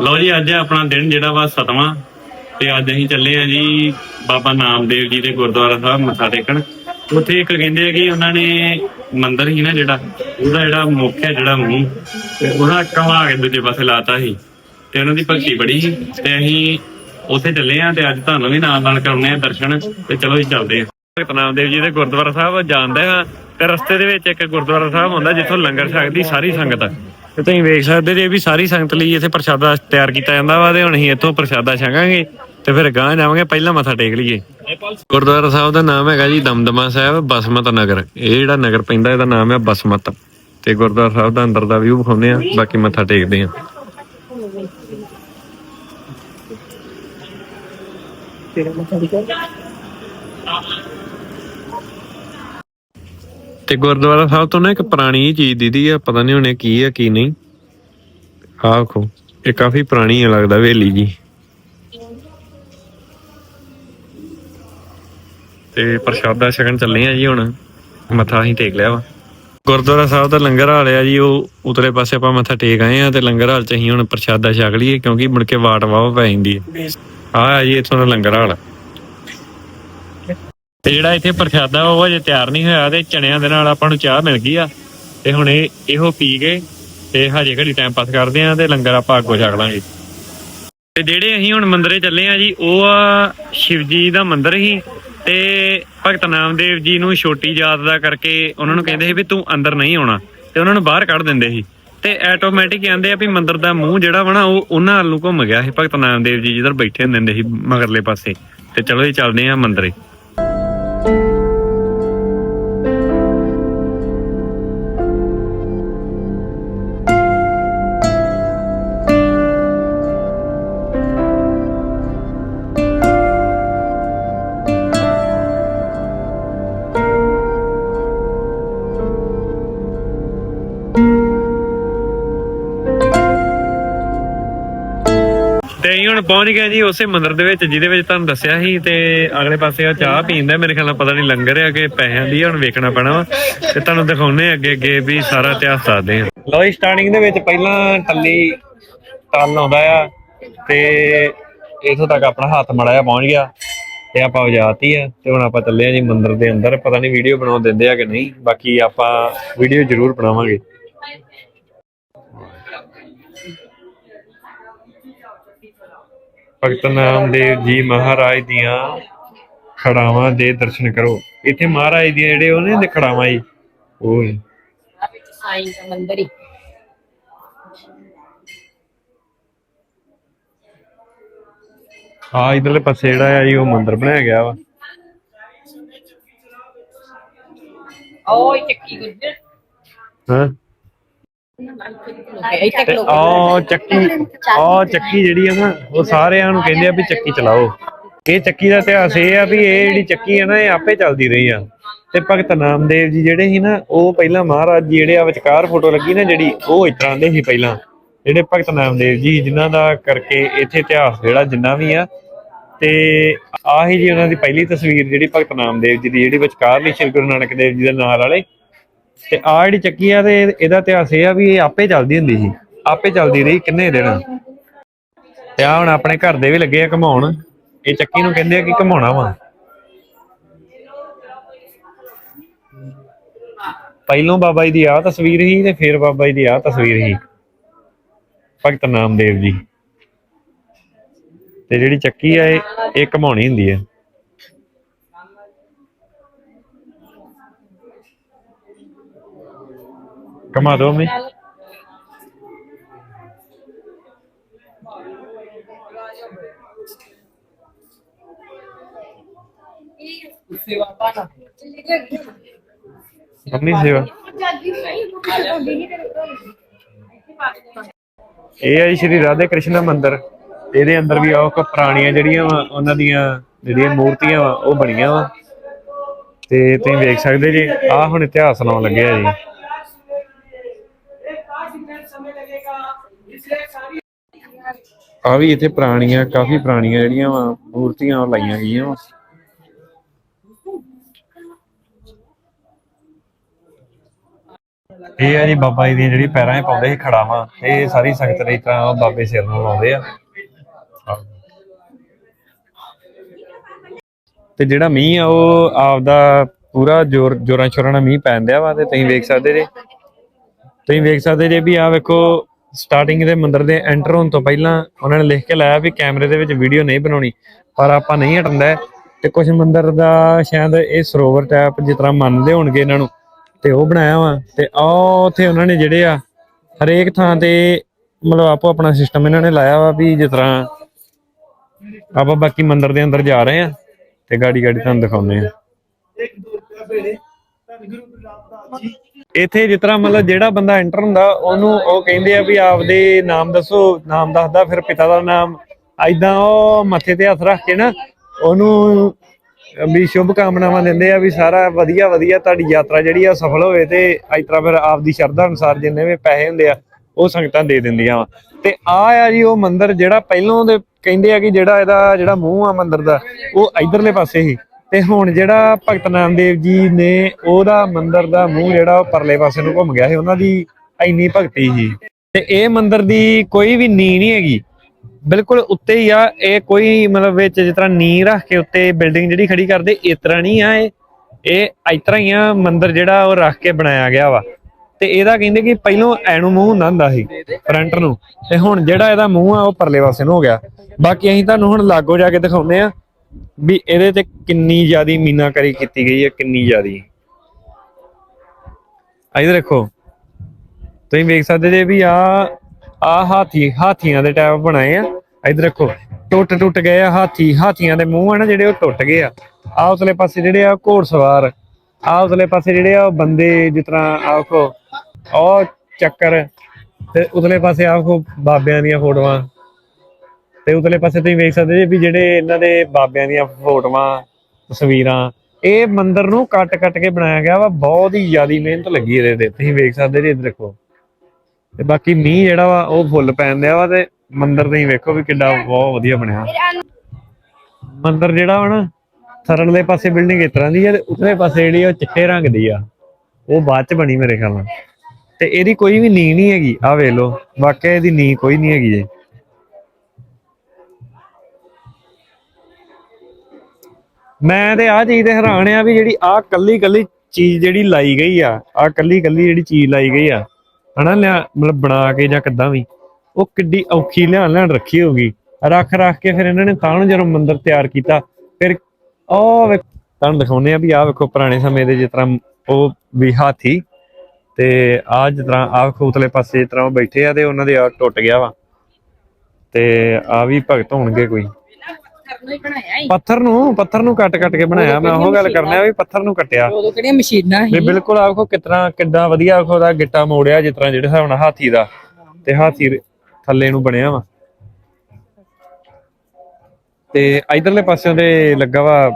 ਲਓ ਜੀ, ਅੱਜ ਆਪਣਾ ਦਿਨ ਜਿਹੜਾ ਵਾ ਸਤਵਾਂ ਤੇ ਅੱਜ ਅਸੀਂ ਚੱਲੇ ਆ ਜੀ ਬਾਬਾ ਨਾਮਦੇਵ ਜੀ ਦੇ ਗੁਰਦੁਆਰਾ ਸਾਹਿਬ ਮੱਥਾ ਟੇਕਣ। ਉੱਥੇ ਇੱਕ ਕਹਿੰਦੇ ਆ ਕਿ ਉਹਨਾਂ ਨੇ ਮੰਦਿਰ ਹੀ ਨਾ ਜਿਹੜਾ, ਉਹਦਾ ਜਿਹੜਾ ਮੁੱਖ ਹੈ ਜਿਹੜਾ ਮੂੰਹ, ਤੇ ਉਹਨਾਂ ਕਵਾ ਕੇ ਦੂਜੇ ਪਾਸੇ ਲਾਤਾ ਸੀ। ਤੇ ਉਹਨਾਂ ਦੀ ਭਗਤੀ ਬੜੀ ਸੀ, ਤੇ ਅਸੀਂ ਉੱਥੇ ਚੱਲੇ ਆ ਤੇ ਅੱਜ ਤੁਹਾਨੂੰ ਵੀ ਨਾਲ ਨਾਲ ਕਰਾਉਣੇ ਆ ਦਰਸ਼ਨ, ਤੇ ਚਲੋ ਜੀ ਚੱਲਦੇ ਆ ਭਗਤ ਨਾਮਦੇਵ ਜੀ ਦੇ ਗੁਰਦੁਆਰਾ ਸਾਹਿਬ ਜਾਂਦੇ ਆ ਤੇ ਰਸਤੇ ਦੇ ਵਿੱਚ ਇੱਕ ਗੁਰਦੁਆਰਾ ਸਾਹਿਬ ਹੁੰਦਾ ਜਿੱਥੋਂ ਲੰਗਰ ਛਕਦੀ ਸਾਰੀ ਸੰਗਤ। ਤੇ ਤੁਸੀਂ ਵੇਖ ਸਕਦੇ ਜੇ ਵੀ ਸਾਰੀ ਸੰਗਤ ਲਈ ਇੱਥੇ ਪ੍ਰਸ਼ਾਦਾ ਤਿਆਰ ਕੀਤਾ ਜਾਂਦਾ ਵਾ ਤੇ ਹੁਣ ਅਸੀਂ ਇੱਥੋਂ ਪ੍ਰਸ਼ਾਦਾ ਛਕਾਂਗੇ ਤੇ ਫਿਰ ਗਾਂ ਜਾਵਾਂਗੇ, ਪਹਿਲਾਂ ਮੱਥਾ ਟੇਕ ਲਈਏ। ਗੁਰਦੁਆਰਾ ਸਾਹਿਬ ਦਾ ਨਾਮ ਹੈਗਾ ਜੀ ਦਮਦਮਾ ਸਾਹਿਬ, ਬਸਮਤ ਨਗਰ। ਇਹ ਜਿਹੜਾ ਨਗਰ ਪੈਂਦਾ, ਇਹਦਾ ਨਾਮ ਹੈ ਬਸਮਤ। ਤੇ ਗੁਰਦੁਆਰਾ ਸਾਹਿਬ ਦਾ ਅੰਦਰ ਦਾ ਵਿਊ ਵਿਖਾਉਂਦੇ ਆ ਬਾਕੀ ਮੱਥਾ ਟੇਕਦੇ ਆ ਤੇ ਗੁਰਦੁਆਰਾ ਸਾਹਿਬ ਤੋਂ ਨਾ ਇੱਕ ਪੁਰਾਣੀ ਚੀਜ਼ ਦੀਦੀ ਆ, ਪਤਾ ਨਹੀਂ ਹੁਣੇ ਕੀ ਆ, ਕੀ ਨਹੀਂ। ਆਹ ਵੇਖੋ ਇਹ ਕਾਫੀ ਪੁਰਾਣੀ ਆ ਲੱਗਦਾ, ਹਵੇਲੀ ਜੀ। ਤੇ ਪ੍ਰਸ਼ਾਦਾ ਛਕਣ ਚੱਲੇ ਆ ਜੀ ਹੁਣ। ਮੱਥਾ ਅਸੀਂ ਟੇਕ ਲਿਆ ਵਾ। ਗੁਰਦੁਆਰਾ ਸਾਹਿਬ ਦਾ ਲੰਗਰ ਹਾਲ ਆ ਜੀ, ਉਹ ਉਤਲੇ ਪਾਸੇ ਆਪਾਂ ਮੱਥਾ ਟੇਕ ਆਏ ਆ ਤੇ ਲੰਗਰ ਹਾਲ ਚ ਅਸੀਂ ਹੁਣ ਪ੍ਰਸ਼ਾਦਾ ਛਕ ਲਈਏ ਕਿਉਂਕਿ ਮੁੜ ਕੇ ਵਾਟ ਵਾਹ ਪੈ ਜਾਂਦੀ ਹੈ। ਆਹ ਆ ਜੀ ਇੱਥੋਂ ਦਾ ਲੰਗਰ ਹਾਲ। ਤੇ ਜਿਹੜਾ ਇੱਥੇ ਪ੍ਰਸ਼ਾਦਾ ਉਹ ਅਜੇ ਤਿਆਰ ਨਹੀਂ ਹੋਇਆ ਤੇ ਚਣਿਆਂ ਦੇ ਨਾਲ ਆਪਾਂ ਨੂੰ ਚਾਹ ਮਿਲ ਗਈ ਆ। ਤੇ ਹੁਣ ਇਹ ਇਹੋ ਪੀ ਕੇ ਤੇ ਹਜੇ ਘੜੀ ਟਾਈਮ ਪਾਸ ਕਰਦੇ ਆ ਤੇ ਲੰਗਰ ਆਪਾਂ ਅੱਗੋਂ ਛਕ ਲਾਂਗੇ। ਤੇ ਜਿਹੜੇ ਅਸੀਂ ਹੁਣ ਮੰਦਰੇ ਚੱਲੇ ਆ ਜੀ, ਉਹ ਆ ਸ਼ਿਵ ਜੀ ਦਾ ਮੰਦਿਰ ਹੀ ਤੇ ਭਗਤ ਨਾਮਦੇਵ ਜੀ ਨੂੰ ਛੋਟੀ ਜਾਤ ਦਾ ਕਰਕੇ ਉਹਨਾਂ ਨੂੰ ਕਹਿੰਦੇ ਸੀ ਵੀ ਤੂੰ ਅੰਦਰ ਨਹੀਂ ਆਉਣਾ ਤੇ ਉਹਨਾਂ ਨੂੰ ਬਾਹਰ ਕੱਢ ਦਿੰਦੇ ਸੀ। ਤੇ ਆਟੋਮੈਟਿਕ ਕਹਿੰਦੇ ਆ ਵੀ ਮੰਦਿਰ ਦਾ ਮੂੰਹ ਜਿਹੜਾ ਵਾ ਨਾ, ਉਹ ਉਹਨਾਂ ਵੱਲ ਨੂੰ ਘੁੰਮ ਗਿਆ ਸੀ ਭਗਤ ਨਾਮਦੇਵ ਜੀ ਜਿੱਧਰ ਬੈਠੇ ਹੁੰਦੇ ਸੀ ਮਗਰਲੇ ਪਾਸੇ। ਤੇ ਚਲੋ ਜੀ, ਚੱਲਦੇ ਆ ਮੰਦਰੇ। ਹੁਣ ਜੀ ਉਸੇ ਮੰਦਿਰ ਦੇ ਵਿੱਚ ਜਿਹਦੇ ਵਿੱਚ ਤੁਹਾਨੂੰ ਦੱਸਿਆ ਸੀ ਤੇ ਅਗਲੇ ਪਾਸੇ ਆ ਚਾਹ ਪੀਂਦਾ ਮੇਰੇ ਖਿਆਲ ਨਾਲ ਪਤਾ ਨਹੀਂ ਲੰਗਰ ਆ ਕਿ ਪੈਸਿਆਂ ਦੀ ਆ, ਹੁਣ ਵੇਖਣਾ ਪੈਣਾ ਵਾ। ਤੇ ਤੁਹਾਨੂੰ ਦਿਖਾਉਨੇ ਅੱਗੇ ਅੱਗੇ ਵੀ ਸਾਰਾ ਇਤਿਹਾਸ ਦੱਸਦੇ ਆ ਲੋ ਜੀ ਸਟਾਰਟਿੰਗ ਦੇ ਵਿੱਚ ਪਹਿਲਾਂ ਟੱਲੀ ਟੱਲ ਆਉਂਦਾ ਆ ਤੇ ਇਥੋਂ ਤੱਕ ਆਪਣਾ ਹੱਥ ਮੜਾਇਆ ਪਹੁੰਚ ਗਿਆ ਤੇ ਆਪਾਂ ਵਜਾਤੀ ਆ ਤੇ ਹੁਣ ਆਪਾਂ ਚੱਲੇ ਆ ਜੀ ਮੰਦਿਰ ਦੇ ਅੰਦਰ। ਪਤਾ ਨਹੀਂ ਵੀਡੀਓ ਬਣਾਉਣ ਦਿੰਦੇ ਆ ਕਿ ਨਹੀਂ। ਬਾਕੀ ਆਪਾਂ ਵੀਡੀਓ ਜ਼ਰੂਰ ਬਣਾਵਾਂਗੇ। ਭਗਤ ਨਾਮਦੇਵ ਜੀ ਮਹਾਰਾਜ ਦੀਆਂ ਖੜਾਵਾਂ ਦੇ ਦਰਸ਼ਨ ਕਰੋ। ਇੱਥੇ ਮਹਾਰਾਜ ਦੀਆਂ ਜਿਹੜੇ ਉਹਨੇ ਦੇ ਖੜਾਵਾਂ ਜੀ ਉਹ। ਸਾਈਂ ਦਾ ਮੰਦਿਰ ਹੀ। ਆ ਇਧਰਲੇ ਪਾਸੇ ਜਿਹੜਾ ਆ ਜੀ ਉਹ ਮੰਦਿਰ ਬਣਾਇਆ ਗਿਆ ਵਾ। ਓਏ ਚੱਕੀ ਗੁੱਜਰ ਹਾਂ? ਤੇ ਉਹ ਚੱਕੀ ਉਹ ਚੱਕੀ ਜਿਹੜੀ ਆ ਨਾ ਉਹ ਸਾਰਿਆਂ ਨੂੰ ਕਹਿੰਦੇ ਆ ਵੀ ਚੱਕੀ ਚਲਾਓ। ਇਹ ਚੱਕੀ ਦਾ ਇਤਿਹਾਸ ਇਹ ਆ ਵੀ ਇਹ ਜਿਹੜੀ ਚੱਕੀ ਆ ਨਾ ਇਹ ਆਪੇ ਚੱਲਦੀ ਰਹੀ ਆ। ਤੇ ਭਗਤ ਨਾਮਦੇਵ ਜੀ ਜਿਹੜੇ ਸੀ ਨਾ ਉਹ ਪਹਿਲਾਂ ਮਹਾਰਾਜ ਜੀ ਜਿਹੜੇ ਆ ਵਿਚਕਾਰ ਫੋਟੋ ਲੱਗੀ ਨਾ ਜਿਹੜੀ ਉਹ ਇਸ ਤਰ੍ਹਾਂ ਦੇ ਸੀ ਪਹਿਲਾਂ। ਜਿਹੜੇ ਭਗਤ ਨਾਮਦੇਵ ਜੀ ਜਿਨ੍ਹਾਂ ਦਾ ਕਰਕੇ ਇੱਥੇ ਇਤਿਹਾਸ ਜਿਹੜਾ ਜਿੰਨਾ ਵੀ ਆ। ਤੇ ਆਹੀ ਜੀ ਉਹਨਾਂ ਦੀ ਪਹਿਲੀ ਤਸਵੀਰ ਜਿਹੜੀ ਭਗਤ ਨਾਮਦੇਵ ਜੀ ਦੀ ਜਿਹੜੀ ਵਿਚਕਾਰਲੀ ਸ਼੍ਰੀ ਗੁਰੂ ਨਾਨਕ ਦੇਵ ਜੀ ਦੇ ਨਾਲ ਵਾਲੇ ਤੇ ਆ ਜਿਹੜੀ ਚੱਕੀ ਆ ਤੇ ਇਹਦਾ ਇਤਿਹਾਸ ਇਹ ਆ ਵੀ ਇਹ ਆਪੇ ਚੱਲਦੀ ਹੁੰਦੀ ਸੀ। ਆਪੇ ਚੱਲਦੀ ਰਹੀ ਕਿੰਨੇ ਦਿਨ। ਤੇ ਆ ਹੁਣ ਆਪਣੇ ਘਰ ਦੇ ਵੀ ਲੱਗੇ ਆ ਘਮਾਉਣ। ਇਹ ਚੱਕੀ ਨੂੰ ਕਹਿੰਦੇ ਆ ਕਿ ਘਮਾਉਣਾ ਵਾ। ਪਹਿਲੋਂ ਬਾਬਾ ਜੀ ਦੀ ਆ ਤਸਵੀਰ ਸੀ ਤੇ ਫਿਰ ਬਾਬਾ ਜੀ ਦੀ ਆ ਤਸਵੀਰ ਹੀ ਭਗਤ ਨਾਮਦੇਵ ਜੀ। ਤੇ ਜਿਹੜੀ ਚੱਕੀ ਆ ਇਹ ਇਹ ਘਮਾਉਣੀ ਹੁੰਦੀ ਹੈ ਘਮਾ ਦੋ ਮੈਂ ਮੰਮੀ ਸੇਵਾ। ਇਹ ਹੈ ਜੀ ਸ਼੍ਰੀ ਰਾਧੇ ਕ੍ਰਿਸ਼ਨ ਮੰਦਿਰ। ਇਹਦੇ ਅੰਦਰ ਵੀ ਆਓ ਕੋ ਪੁਰਾਣੀਆਂ ਜਿਹੜੀਆਂ ਵਾ, ਉਹਨਾਂ ਦੀਆਂ ਜਿਹੜੀਆਂ ਮੂਰਤੀਆਂ ਵਾ, ਉਹ ਬਣੀਆਂ ਵਾ। ਤੇ ਤੁਸੀਂ ਵੇਖ ਸਕਦੇ ਜੀ, ਆਹ ਹੁਣ ਇਤਿਹਾਸ ਸੁਣਾਉਣ ਲੱਗਿਆ ਜੀ। ਆ ਵੀ ਇੱਥੇ ਪੁਰਾਣੀਆਂ ਕਾਫੀ ਪੁਰਾਣੀਆਂ ਜਿਹੜੀਆਂ ਵਾ ਮੂਰਤੀਆਂ ਲਾਈਆਂ ਗਈਆਂ ਵਾ। ਇਹ ਆ ਜੀ ਬਾਬਾ ਜੀ ਦੀਆਂ ਜਿਹੜੀ ਪੈਰਾਂ 'ਚ ਪਾਉਂਦੇ ਸੀ ਖੜਾਵਾਂ ਇਹ ਸਾਰੀ ਸੰਗਤ ਨੇ ਇਸ ਤਰ੍ਹਾਂ ਬਾਬੇ ਸਿਰ ਨੂੰ ਲਾਉਂਦੇ ਆ। ਤੇ ਜਿਹੜਾ ਮੀਂਹ ਆ ਉਹ ਆਪਦਾ ਪੂਰਾ ਜ਼ੋਰ ਜੋਰਾਂ ਸ਼ੋਰਾਂ ਨਾਲ ਮੀਂਹ ਪੈਣ ਦਿਆ ਵਾ ਤੇ ਤੁਸੀਂ ਵੇਖ ਸਕਦੇ ਜੇ। ਤੁਸੀਂ ਵੇਖ ਸਕਦੇ ਜੇ ਵੀ ਆ ਵੇਖੋ ਸਟਾਰਟਿੰਗ ਦੇ ਮੰਦਿਰ ਦੇ ਐਂਟਰ ਹੋਣ ਤੋਂ ਪਹਿਲਾਂ ਉਹਨਾਂ ਨੇ ਲਿਖ ਕੇ ਲਾਇਆ ਵੀ ਕੈਮਰੇ ਦੇ ਵਿੱਚ ਵੀਡੀਓ ਨਹੀਂ ਬਣਾਉਣੀ, ਪਰ ਆਪਾਂ ਨਹੀਂ ਹਟਦਾ ਹੈ। ਤੇ ਕੁਝ ਮੰਦਿਰ ਦਾ ਸ਼ਾਇਦ ਇਹ ਸਰੋਵਰ ਟਾਈਪ ਜਿਸ ਤਰ੍ਹਾਂ ਮੰਨਦੇ ਹੋਣਗੇ ਇਹਨਾਂ ਨੂੰ, ਤੇ ਉਹ ਬਣਾਇਆ ਵਾ, ਤੇ ਆ ਉੱਥੇ ਉਹਨਾਂ ਨੇ ਜਿਹੜੇ ਆ ਹਰੇਕ ਥਾਂ ਤੇ ਮਤਲਬ ਆਪੋ ਆਪਣਾ ਸਿਸਟਮ ਇਹਨਾਂ ਨੇ ਲਾਇਆ ਵਾ ਵੀ ਜਿਸ ਤਰ੍ਹਾਂ ਆਪਾਂ ਬਾਕੀ ਮੰਦਿਰ ਦੇ ਅੰਦਰ ਜਾ ਰਹੇ ਆ ਤੇ ਗਾੜੀ ਗਾੜੀ ਤੁਹਾਨੂੰ ਦਿਖਾਉਂਦੇ ਆ ਇੱਥੇ ਜਿਸ ਤਰ੍ਹਾਂ ਮਤਲਬ ਜਿਹੜਾ ਬੰਦਾ ਐਂਟਰ ਹੁੰਦਾ, ਉਹਨੂੰ ਉਹ ਕਹਿੰਦੇ ਆ ਵੀ ਆਪਦੇ ਨਾਮ ਦੱਸੋ, ਨਾਮ ਦੱਸਦਾ, ਫਿਰ ਪਿਤਾ ਦਾ ਨਾਮ ਐਦਾਂ ਉਹ ਮੱਥੇ ਤੇ ਹੱਥ ਰੱਖ ਕੇ ਨਾ, ਉਹਨੂੰ ਵੀ ਸ਼ੁਭ ਕਾਮਨਾਵਾਂ ਦਿੰਦੇ ਆ ਵੀ ਸਾਰਾ ਵਧੀਆ ਵਧੀਆ ਤੁਹਾਡੀ ਯਾਤਰਾ ਜਿਹੜੀ ਆ ਸਫਲ ਹੋਵੇ ਤੇ ਇਸ ਤਰ੍ਹਾਂ ਫਿਰ ਆਪਦੀ ਸ਼ਰਧਾ ਅਨੁਸਾਰ ਜਿੰਨੇ ਵੀ ਪੈਸੇ ਹੁੰਦੇ ਆ, ਉਹ ਸੰਗਤਾਂ ਦੇ ਦਿੰਦੀਆਂ ਵਾ। ਤੇ ਆ ਆ ਜੀ ਉਹ ਮੰਦਿਰ ਜਿਹੜਾ ਪਹਿਲੋਂ ਦੇ ਕਹਿੰਦੇ ਆ ਕਿ ਜਿਹੜਾ ਇਹਦਾ ਜਿਹੜਾ ਮੂੰਹ ਆ ਮੰਦਿਰ ਦਾ, ਉਹ ਇਧਰਲੇ ਪਾਸੇ ਹੀ। ਤੇ ਹੁਣ ਜਿਹੜਾ ਭਗਤ ਨਾਮਦੇਵ ਜੀ ਨੇ ਉਹਦਾ ਮੰਦਿਰ ਦਾ ਮੂੰਹ ਜਿਹੜਾ ਉਹ ਪਰਲੇ ਪਾਸੇ ਨੂੰ ਘੁੰਮ ਗਿਆ ਸੀ, ਉਹਨਾਂ ਦੀ ਇੰਨੀ ਭਗਤੀ ਸੀ। ਤੇ ਇਹ ਮੰਦਿਰ ਦੀ ਕੋਈ ਵੀ ਨੀਂਹ ਨਹੀਂ ਹੈਗੀ। ਬਿਲਕੁਲ ਉੱਤੇ ਹੀ ਆ, ਇਹ ਕੋਈ ਮਤਲਬ ਵਿੱਚ ਜਿਸ ਤਰ੍ਹਾਂ ਨੀਂਹ ਰੱਖ ਕੇ ਉੱਤੇ ਬਿਲਡਿੰਗ ਜਿਹੜੀ ਖੜੀ ਕਰਦੇ, ਇਸ ਤਰ੍ਹਾਂ ਨਹੀਂ ਆ ਇਹ। ਇਹ ਇਸ ਤਰ੍ਹਾਂ ਹੀ ਆ, ਮੰਦਿਰ ਜਿਹੜਾ ਉਹ ਰੱਖ ਕੇ ਬਣਾਇਆ ਗਿਆ ਵਾ। ਤੇ ਇਹਦਾ ਕਹਿੰਦੇ ਕਿ ਪਹਿਲੋਂ ਐਨੂੰ ਮੂੰਹ ਹੁੰਦਾ ਹੁੰਦਾ ਸੀ ਫਰੰਟ ਨੂੰ। ਤੇ ਹੁਣ ਜਿਹੜਾ ਇਹਦਾ ਮੂੰਹ ਆ, ਉਹ ਪਰਲੇ ਪਾਸੇ ਨੂੰ ਹੋ ਗਿਆ। ਬਾਕੀ ਅਸੀਂ ਤੁਹਾਨੂੰ ਹੁਣ ਲਾਗੋ ਜਾ ਕੇ ਦਿਖਾਉਂਦੇ ਆ ਵੀ ਇਹਦੇ ਤੇ ਕਿੰਨੀ ਜ਼ਿਆਦੀ ਮੀਨਾਕਾਰੀ ਕੀਤੀ ਗਈ ਹੈ, ਕਿੰਨੀ ਜ਼ਿਆਦੀ। ਇਧਰ ਦੇਖੋ, ਤੁਸੀਂ ਵੇਖ ਸਕਦੇ ਜੇ ਵੀ ਆ ਆ ਹਾਥੀ, ਹਾਥੀਆਂ ਦੇ ਟੈਪ ਬਣਾਏ ਆ। ਇਧਰ ਦੇਖੋ, ਟੁੱਟ ਟੁੱਟ ਗਏ ਆ ਹਾਥੀ, ਹਾਥੀਆਂ ਦੇ ਮੂੰਹ ਆ ਨਾ ਜਿਹੜੇ ਉਹ ਟੁੱਟ ਗਏ ਆ। ਆ ਉਸਲੇ ਪਾਸੇ ਜਿਹੜੇ ਆ ਘੋੜਸਵਾਰ ਆ ਉਸਲੇ ਪਾਸੇ ਜਿਹੜੇ ਆ ਬੰਦੇ ਜਿਸ ਤਰ੍ਹਾਂ ਆਖੋ ਉਹ ਚੱਕਰ ਤੇ ਉਸਲੇ ਪਾਸੇ ਆਖੋ ਬਾਬਿਆਂ ਦੀਆਂ ਫੋਟੋਆਂ। ਤੇ ਉਤਲੇ ਪਾਸੇ ਤੁਸੀਂ ਵੇਖ ਸਕਦੇ ਜੀ ਵੀ ਜਿਹੜੇ ਇਹਨਾਂ ਦੇ ਬਾਬਿਆਂ ਦੀਆਂ ਫੋਟੋਆਂ ਤਸਵੀਰਾਂ ਇਹ ਮੰਦਿਰ ਨੂੰ ਕੱਟ-ਕੱਟ ਕੇ ਬਣਾਇਆ ਗਿਆ ਵਾ ਬਹੁਤ ਹੀ ਜ਼ਿਆਦੀ ਮਿਹਨਤ ਲੱਗੀ ਇਹਦੇ ਤੇ। ਤੁਸੀਂ ਵੇਖ ਸਕਦੇ ਜੀ ਇੱਧਰ ਦੇਖੋ। ਤੇ ਬਾਕੀ ਮੀਂਹ ਜਿਹੜਾ ਵਾ ਉਹ ਫੁੱਲ ਪੈਣ ਦਿਆ ਵਾ ਤੇ ਮੰਦਿਰ ਤੁਸੀਂ ਵੇਖੋ ਵੀ ਕਿੱਡਾ ਬਹੁਤ ਵਧੀਆ ਬਣਿਆ। ਮੰਦਿਰ ਜਿਹੜਾ ਵਾ ਨਾ ਥਰਲੇ ਪਾਸੇ ਬਿਲਡਿੰਗ ਇਸ ਤਰ੍ਹਾਂ ਦੀ ਹੈ ਤੇ ਉਤਲੇ ਪਾਸੇ ਜਿਹੜੀ ਉਹ ਚਿੱਟੇ ਰੰਗ ਦੀ ਆ। ਉਹ ਬਾਅਦ ਚ ਬਣੀ ਮੇਰੇ ਖਿਆਲ ਨਾਲ। ਤੇ ਇਹਦੀ ਕੋਈ ਵੀ ਨੀਂਹ ਨਹੀਂ ਹੈਗੀ ਆ ਵੇਖ ਲਓ। ਵਾਕਿਆ ਇਹਦੀ ਨੀਂਹ ਕੋਈ ਨਹੀਂ ਹੈਗੀ ਜੀ। ਮੈਂ ਤੇ ਆ ਚੀਜ਼ ਤੇ ਹੈਰਾਨ ਆ ਵੀ ਜਿਹੜੀ ਆ ਕੱਲੀ ਕੱਲੀ ਚੀਜ਼ ਜਿਹੜੀ ਲਾਈ ਗਈ ਆ ਆ ਕੱਲੀ ਕੱਲੀ ਜਿਹੜੀ ਚੀਜ਼ ਲਾਈ ਗਈ ਆ, ਹਨਾ ਲਿਆ, ਮਤਲਬ ਬਣਾ ਕੇ ਜਾਂ ਕਿੱਦਾਂ ਵੀ, ਉਹ ਕਿੱਡੀ ਔਖੀ ਲਿਆਣ ਲੈਣ ਰੱਖੀ ਹੋਗੀ ਰੱਖ ਰੱਖ ਕੇ ਫਿਰ ਇਹਨਾਂ ਨੇ ਤਾਂ ਨੂੰ ਜਦੋਂ ਮੰਦਿਰ ਤਿਆਰ ਕੀਤਾ, ਫਿਰ ਉਹ ਵੇਖ, ਤੁਹਾਨੂੰ ਦਿਖਾਉਂਦੇ ਆ ਵੀ ਆ ਵੇਖੋ ਪੁਰਾਣੇ ਸਮੇਂ ਦੇ ਜਿਸ ਤਰ੍ਹਾਂ ਉਹ ਵੀ ਹਾਥੀ, ਤੇ ਆ ਜਿਸ ਤਰ੍ਹਾਂ ਆ ਵੇਖੋ ਪਾਸੇ ਜਿਸ ਤਰ੍ਹਾਂ ਉਹ ਬੈਠੇ ਆ ਤੇ ਉਹਨਾਂ ਦੇ ਆ ਟੁੱਟ ਗਿਆ ਵਾ, ਤੇ ਆ ਵੀ ਭਗਤ ਹੋਣਗੇ ਕੋਈ। ਕਰਨਾ ਹੀ ਬਣਾਇਆ ਹੀ ਪੱਥਰ ਨੂੰ ਪੱਥਰ ਨੂੰ ਕੱਟ ਕੱਟ ਕੇ ਬਣਾਇਆ। ਮੈਂ ਉਹ ਗੱਲ ਕਰਨਾ ਵੀ ਪੱਥਰ ਨੂੰ ਕੱਟਿਆ। ਉਦੋਂ ਕਿਹੜੀਆਂ ਮਸ਼ੀਨਾਂ ਵੀ ਬਿਲਕੁਲ ਆਖੋ ਕਿਤਨਾ ਕਿੱਦਾਂ ਵਧੀਆ ਆਖੋ ਦਾ ਗਿੱਟਾ ਮੋੜਿਆ ਜਿਸ ਤਰ੍ਹਾਂ ਜਿਹੜੇ ਹਿਸਾਬ ਨਾਲ ਹਾਥੀ ਦਾ। ਤੇ ਹਾਥੀ ਥੱਲੇ ਨੂੰ ਬਣਿਆ ਵਾ। ਤੇ ਇਧਰਲੇ ਪਾਸਿਓਂ ਦੇ ਲੱਗਾ ਵਾ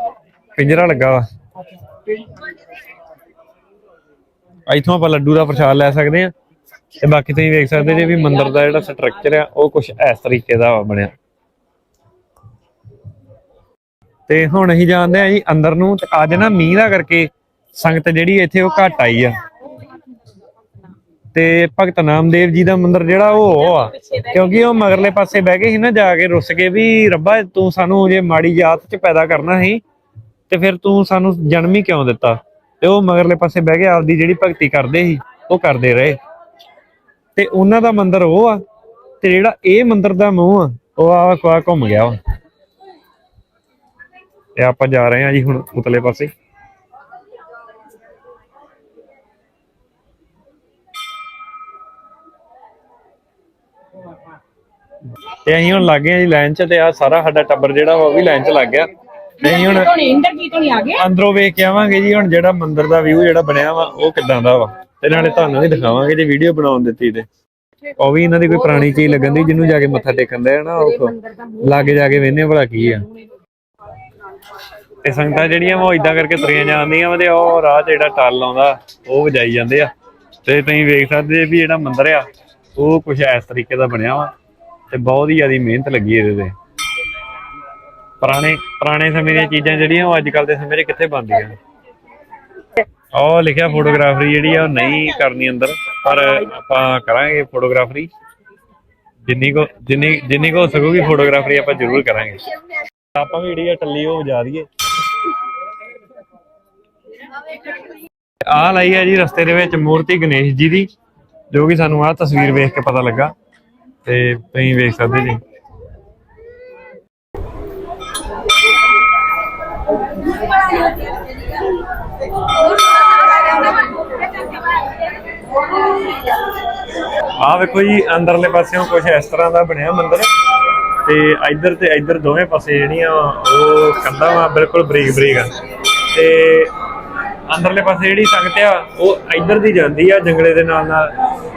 ਪਿੰਜਰਾ ਲੱਗਾ ਵਾ। ਇੱਥੋਂ ਆਪਾਂ ਲੱਡੂ ਦਾ ਪ੍ਰਸ਼ਾਦ ਲੈ ਸਕਦੇ ਆ। ਤੇ ਬਾਕੀ ਤੁਸੀਂ ਵੇਖ ਸਕਦੇ ਜੇ ਵੀ ਮੰਦਿਰ ਦਾ ਜਿਹੜਾ ਸਟਰਕਚਰ ਆ ਉਹ ਕੁਝ ਇਸ ਤਰੀਕੇ ਦਾ ਬਣਿਆ। ਤੇ ਹੁਣ ਅਸੀਂ ਜਾਣਦੇ ਆ ਜੀ ਅੰਦਰ ਨੂੰ ਤੇ ਅੱਜ ਨਾ ਮੀਂਹ ਦਾ ਕਰਕੇ ਸੰਗਤ ਜਿਹੜੀ ਇੱਥੇ ਉਹ ਘਟ ਆਈ ਆ। ਤੇ ਭਗਤ ਨਾਮਦੇਵ ਜੀ ਦਾ ਮੰਦਿਰ ਜਿਹੜਾ ਉਹ ਆ। ਕਿਉਂਕਿ ਉਹ ਮਗਰਲੇ ਪਾਸੇ ਬਹਿ ਗਏ ਸੀ ਨਾ, ਜਾ ਕੇ ਰੁੱਸ ਕੇ ਵੀ ਰੱਬਾ ਤੂੰ ਸਾਨੂੰ ਜੇ ਮਾੜੀ ਜਾਤ ਚ ਪੈਦਾ ਕਰਨਾ ਸੀ, ਤੇ ਫਿਰ ਤੂੰ ਸਾਨੂੰ ਜਨਮ ਹੀ ਕਿਉਂ ਦਿੱਤਾ? ਤੇ ਉਹ ਮਗਰਲੇ ਪਾਸੇ ਬਹਿ ਕੇ ਆਪਦੀ ਜਿਹੜੀ ਭਗਤੀ ਕਰਦੇ ਸੀ, ਉਹ ਕਰਦੇ ਰਹੇ। ਤੇ ਉਹਨਾਂ ਦਾ ਮੰਦਿਰ ਉਹ ਆ, ਤੇ ਜਿਹੜਾ ਇਹ ਮੰਦਿਰ ਦਾ ਮੂੰਹ ਆ, ਉਹ ਆ ਖਵਾ ਘੁੰਮ ਗਿਆ ਵਾ। ਤੇ ਆਪਾਂ ਜਾ ਰਹੇ ਹਾਂ ਜੀ ਹੁਣ ਉਤਲੇ ਪਾਸੇ। ਤੇ ਅਸੀਂ ਹੁਣ ਲੱਗ ਗਏ ਜੀ ਲਾਈਨ 'ਚ ਤੇ ਆ ਸਾਰਾ ਸਾਡਾ ਟੱਬਰ ਜਿਹੜਾ ਵਾ ਉਹ ਵੀ ਲਾਈਨ 'ਚ ਲੱਗ ਗਿਆ। ਤੇ ਅਸੀਂ ਹੁਣ ਹੁਣ ਇੰਦਰਜੀਤ ਹੁਣੀ ਆ ਗਏ। ਅੰਦਰੋਂ ਵੇਖ ਕੇ ਆਵਾਂਗੇ ਜੀ ਹੁਣ ਜਿਹੜਾ ਮੰਦਿਰ ਦਾ ਵਿਊ ਜਿਹੜਾ ਬਣਿਆ ਵਾ ਉਹ ਕਿੱਦਾਂ ਦਾ ਵਾ। ਤੇ ਨਾਲੇ ਤੁਹਾਨੂੰ ਵੀ ਦਿਖਾਵਾਂਗੇ ਜੇ ਵੀਡੀਓ ਬਣਾਉਣ ਦਿੱਤੀ ਤੇ। ਉਹ ਵੀ ਇਹਨਾਂ ਦੀ ਕੋਈ ਪੁਰਾਣੀ ਚੀਜ਼ ਲੱਗਣ ਦੀ ਜਿਹਨੂੰ ਜਾ ਕੇ ਮੱਥਾ ਟੇਕਣ ਦੇ ਨਾ ਉਹ ਲਾਗੇ ਜਾ ਕੇ ਵੇਖਨੇ ਭਲਾ ਕੀ ਆ। ਤੇ ਸੰਗਤਾਂ ਜਿਹੜੀਆਂ ਉਹ ਇਦਾਂ ਕਰਕੇ ਤੁਰੀਆਂ ਜਾਂਦੀਆਂ ਤੇ ਉਹ ਰਾਹ 'ਚ ਜਿਹੜਾ ਟੱਲ ਆਉਂਦਾ ਉਹ ਵਜਾਈ ਜਾਂਦੇ ਆ। ਤੇ ਤੁਸੀਂ ਵੇਖ ਸਕਦੇ ਵੀ ਜਿਹੜਾ ਮੰਦਿਰ ਆ, ਉਹ ਕੁਝ ਇਸ ਤਰੀਕੇ ਦਾ ਬਣਿਆ ਵਾ ਤੇ ਬਹੁਤ ਹੀ ਜ਼ਿਆਦਾ ਮਿਹਨਤ ਲੱਗੀ ਇਹਦੇ ਤੇ। ਪੁਰਾਣੇ ਪੁਰਾਣੇ ਸਮੇਂ ਦੀਆਂ ਚੀਜ਼ਾਂ ਜਿਹੜੀਆਂ ਉਹ ਅੱਜ ਕੱਲ ਦੇ ਸਮੇਂ 'ਚ ਕਿੱਥੇ ਬਣਦੀਆਂ ਉਹ ਲਿਖਿਆ ਫੋਟੋਗ੍ਰਾਫਰੀ ਜਿਹੜੀ ਆ, ਉਹ ਨਹੀਂ ਕਰਨੀ ਅੰਦਰ, ਪਰ ਆਪਾਂ ਕਰਾਂਗੇ ਫੋਟੋਗ੍ਰਾਫਰੀ। ਜਿੰਨੀ ਕੋ, ਜਿੰਨੀ ਜਿੰਨੀ ਕੋ ਹੋ ਸਕੂਗੀ ਫੋਟੋਗ੍ਰਾਫਰੀ ਆਪਾਂ ਜ਼ਰੂਰ ਕਰਾਂਗੇ। ਆਪਾਂ ਵੀ ਜਿਹੜੀ ਆ ਟੱਲੀ ਉਹ ਵਜਾ ਦਈਏ ਆ ਲਈ ਆ ਜੀ ਰਸਤੇ ਦੇ ਵਿੱਚ ਮੂਰਤੀ ਗਣੇਸ਼ ਜੀ ਦੀ, ਜੋ ਕਿ ਸਾਨੂੰ ਆ ਤਸਵੀਰ ਵੇਖ ਕੇ ਪਤਾ ਲੱਗਾ। ਤੇ ਤੁਸੀਂ ਵੇਖ ਸਕਦੇ ਜੀ। ਆ ਵੇਖੋ ਜੀ, ਅੰਦਰਲੇ ਪਾਸਿਓਂ ਕੁਝ ਇਸ ਤਰ੍ਹਾਂ ਦਾ ਬਣਿਆ ਮੰਦਿਰ। ਤੇ ਇੱਧਰ ਤੇ ਇੱਧਰ ਦੋਵੇਂ ਪਾਸੇ ਜਿਹੜੀਆਂ ਉਹ ਕੰਧਾਂ ਵਾ, ਬਿਲਕੁਲ ਬਰੀਕ ਬਰੀਕ ਆ। ਤੇ ਅੰਦਰਲੇ ਪਾਸੇ ਜਿਹੜੀ ਸੰਗਤ ਆ, ਉਹ ਇੱਧਰ ਦੀ ਜਾਂਦੀ ਆ, ਜੰਗਲੇ ਦੇ ਨਾਲ ਨਾਲ